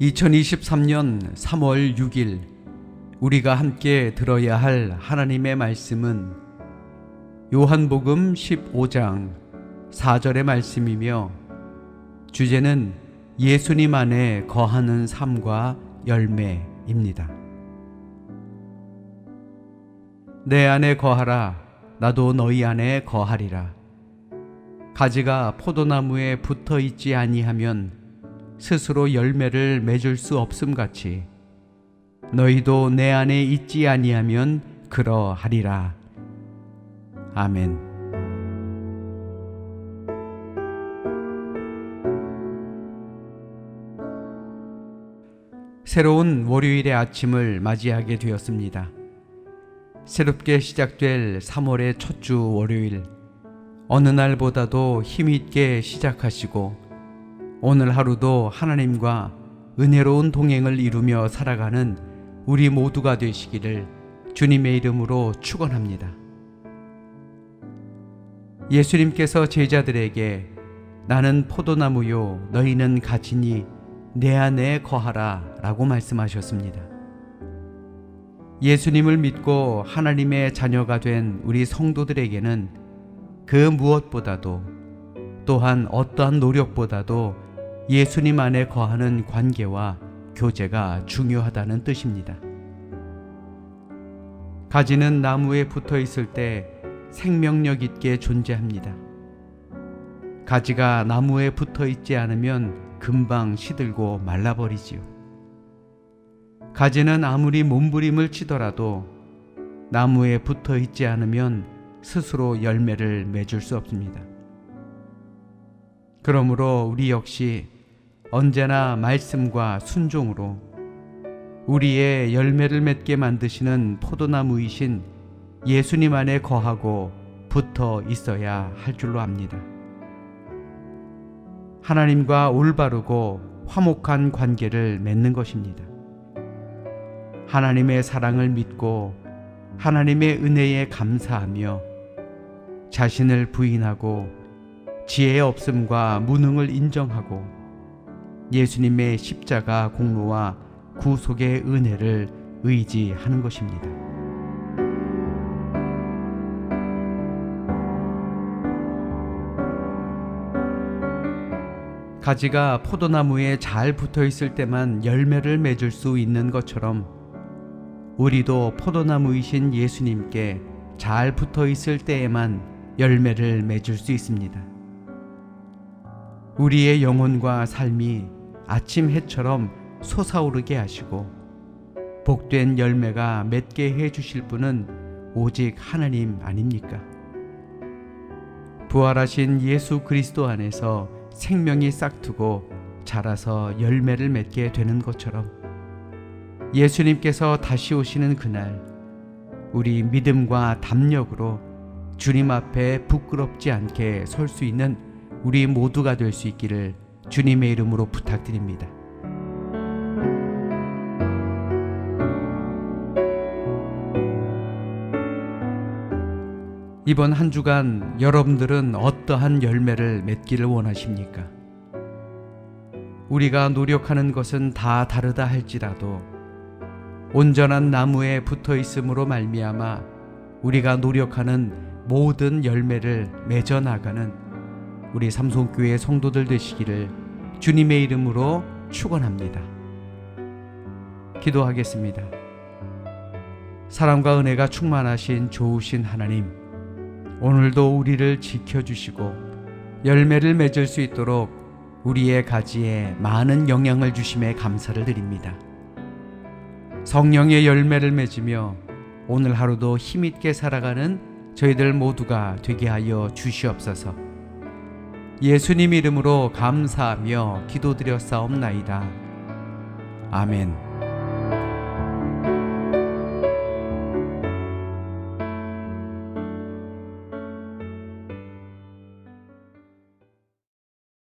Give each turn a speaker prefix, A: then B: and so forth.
A: 2023년 3월 6일 우리가 함께 들어야 할 하나님의 말씀은 요한복음 15장 4절의 말씀이며 주제는 예수님 안에 거하는 삶과 열매입니다. 내 안에 거하라 나도 너희 안에 거하리라 가지가 포도나무에 붙어 있지 아니하면 스스로 열매를 맺을 수 없음 같이 너희도 내 안에 있지 아니하면 그러하리라. 아멘. 새로운 월요일의 아침을 맞이하게 되었습니다. 새롭게 시작될 3월의 첫 주 월요일, 어느 날보다도 힘있게 시작하시고, 오늘 하루도 하나님과 은혜로운 동행을 이루며 살아가는 우리 모두가 되시기를 주님의 이름으로 축원합니다. 예수님께서 제자들에게 나는 포도나무요 너희는 가지니 내 안에 거하라라고 말씀하셨습니다. 예수님을 믿고 하나님의 자녀가 된 우리 성도들에게는 그 무엇보다도 또한 어떠한 노력보다도 예수님 안에 거하는 관계와 교제가 중요하다는 뜻입니다. 가지는 나무에 붙어 있을 때 생명력 있게 존재합니다. 가지가 나무에 붙어 있지 않으면 금방 시들고 말라버리지요. 가지는 아무리 몸부림을 치더라도 나무에 붙어 있지 않으면 스스로 열매를 맺을 수 없습니다. 그러므로 우리 역시 언제나 말씀과 순종으로 우리의 열매를 맺게 만드시는 포도나무이신 예수님 안에 거하고 붙어 있어야 할 줄로 압니다. 하나님과 올바르고 화목한 관계를 맺는 것입니다. 하나님의 사랑을 믿고 하나님의 은혜에 감사하며 자신을 부인하고 지혜의 없음과 무능을 인정하고 예수님의 십자가 공로와 구속의 은혜를 의지하는 것입니다. 가지가 포도나무에 잘 붙어 있을 때만 열매를 맺을 수 있는 것처럼 우리도 포도나무이신 예수님께 잘 붙어 있을 때에만 열매를 맺을 수 있습니다. 우리의 영혼과 삶이 아침 해처럼 솟아오르게 하시고 복된 열매가 맺게 해 주실 분은 오직 하나님 아닙니까? 부활하신 예수 그리스도 안에서 생명이 싹트고 자라서 열매를 맺게 되는 것처럼 예수님께서 다시 오시는 그날 우리 믿음과 담력으로 주님 앞에 부끄럽지 않게 설 수 있는 우리 모두가 될 수 있기를 주님의 이름으로 부탁드립니다. 이번 한 주간 여러분들은 어떠한 열매를 맺기를 원하십니까? 우리가 노력하는 것은 다 다르다 할지라도 온전한 나무에 붙어 있음으로 말미암아 우리가 노력하는 모든 열매를 맺어 나가는 우리 삼손교회 성도들 되시기를 주님의 이름으로 축원합니다. 기도하겠습니다. 사랑과 은혜가 충만하신 좋으신 하나님, 오늘도 우리를 지켜주시고 열매를 맺을 수 있도록 우리의 가지에 많은 영향을 주심에 감사를 드립니다. 성령의 열매를 맺으며 오늘 하루도 힘있게 살아가는 저희들 모두가 되게 하여 주시옵소서. 예수님 이름으로 감사하며 기도드렸사옵나이다. 아멘.